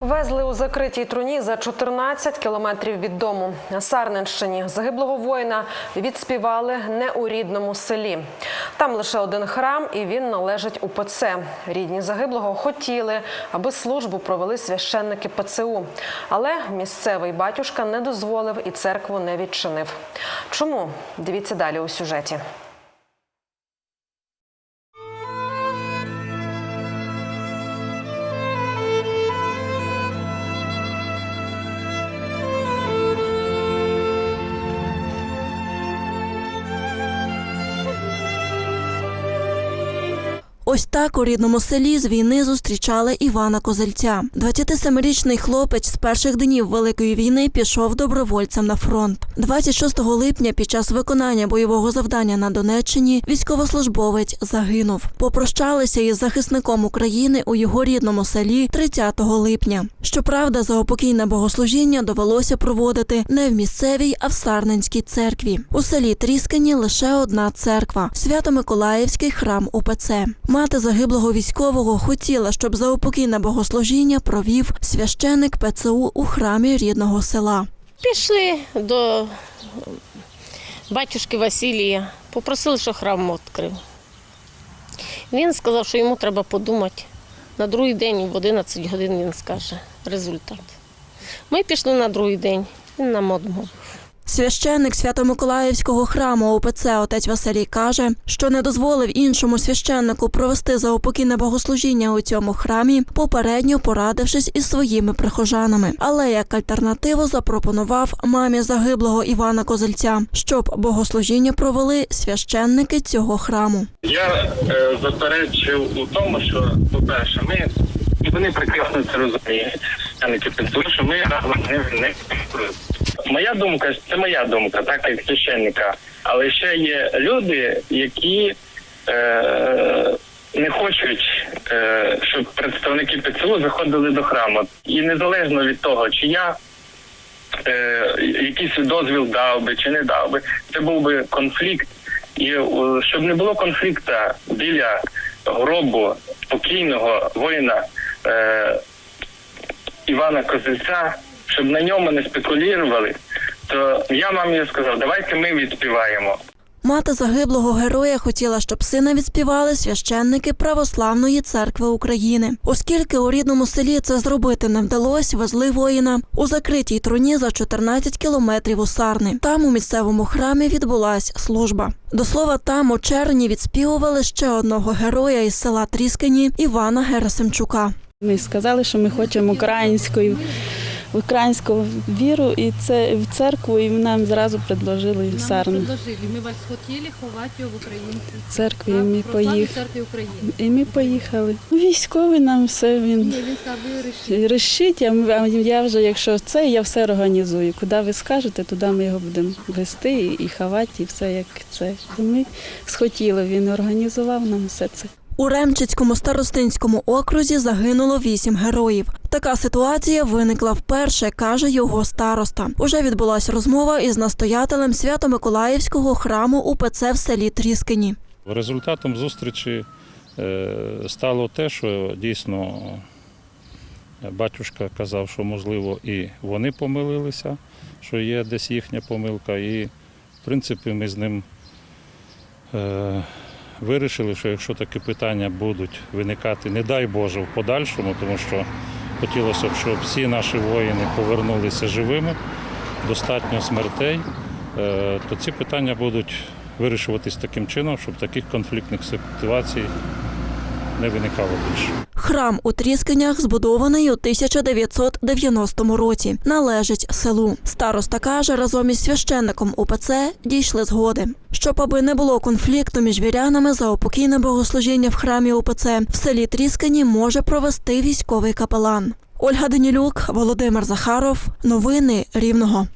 Везли у закритій труні за 14 кілометрів від дому. На Сарненщині загиблого воїна відспівали не у рідному селі. Там лише один храм, і він належить УПЦ. Рідні загиблого хотіли, аби службу провели священники ПЦУ. Але місцевий батюшка не дозволив і церкву не відчинив. Чому? Дивіться далі у сюжеті. Ось так у рідному селі з війни зустрічали Івана Козельця. 27-річний хлопець з перших днів Великої війни пішов добровольцем на фронт. 26 липня під час виконання бойового завдання на Донеччині військовослужбовець загинув. Попрощалися із захисником України у його рідному селі 30 липня. Щоправда, заупокійне богослужіння довелося проводити не в місцевій, а в Сарненській церкві. У селі Тріскані лише одна церква Свято-Миколаївський храм УПЦ. Мати загиблого військового хотіла, щоб заупокійне богослужіння провів священик ПЦУ у храмі рідного села. Пішли до батюшки Василія, попросили, що храм відкрив. Він сказав, що йому треба подумати. На другий день в 11 годин він скаже результат. Ми пішли на другий день, він нам одмовив. Священник Свято-Миколаївського храму ОПЦ отець Василій каже, що не дозволив іншому священнику провести заупокійне богослужіння у цьому храмі, попередньо порадившись із своїми прихожанами. Але як альтернативу запропонував мамі загиблого Івана Козельця, щоб богослужіння провели священники цього храму. Я е, заперечив у тому, що, по-перше, ми і вони прекрасно це розуміють. Я не що ми разом не, не. Моя думка, це моя думка, так як священника. Але ще є люди, які е, не хочуть, е, щоб представники ПЦУ заходили до храму. І незалежно від того, чи я е, якийсь дозвіл дав би чи не дав би, це був би конфлікт. І е, щоб не було конфлікту біля гробу покійного воїна е, Івана Козельця, щоб на ньому не спекулювали, то я мамі сказав, давайте ми відспіваємо. Мати загиблого героя хотіла, щоб сина відспівали священники Православної церкви України. Оскільки у рідному селі це зробити не вдалося, везли воїна у закритій труні за 14 кілометрів у Сарни. Там у місцевому храмі відбулась служба. До слова, там у червні відспівували ще одного героя із села Тріскані Івана Герасимчука. Ми сказали, що ми хочемо українською, українську віру і це в церкву, і нам зразу предложили Нам сарну предложили. Ми вас хотіли ховати його в українській в церкві. І ми поїхали. І ми поїхали. Військовий нам все він Ні, він сказав, рішить. А я вже, якщо це, я все організую. Куди ви скажете, туди ми його будемо вести і ховати, і все як це. Ми схотіли, він організував нам все це. У Ремчицькому старостинському окрузі загинуло вісім героїв. Така ситуація виникла вперше, каже його староста. Уже відбулася розмова із настоятелем Свято-Миколаївського храму УПЦ в селі Тріскині. Результатом зустрічі е, стало те, що дійсно е, батюшка казав, що можливо і вони помилилися, що є десь їхня помилка. І в принципі ми з ним е, вирішили, що якщо такі питання будуть виникати, не дай Боже, в подальшому, тому що хотілося б, щоб всі наші воїни повернулися живими, достатньо смертей, е, то ці питання будуть вирішуватись таким чином, щоб таких конфліктних ситуацій не виникало більше. Храм у Тріскинях збудований у 1990 році. Належить селу. Староста каже, разом із священником УПЦ дійшли згоди. Щоб аби не було конфлікту між вірянами за упокійне богослужіння в храмі УПЦ, в селі Тріскині може провести військовий капелан. Ольга Данілюк, Володимир Захаров. Новини Рівного.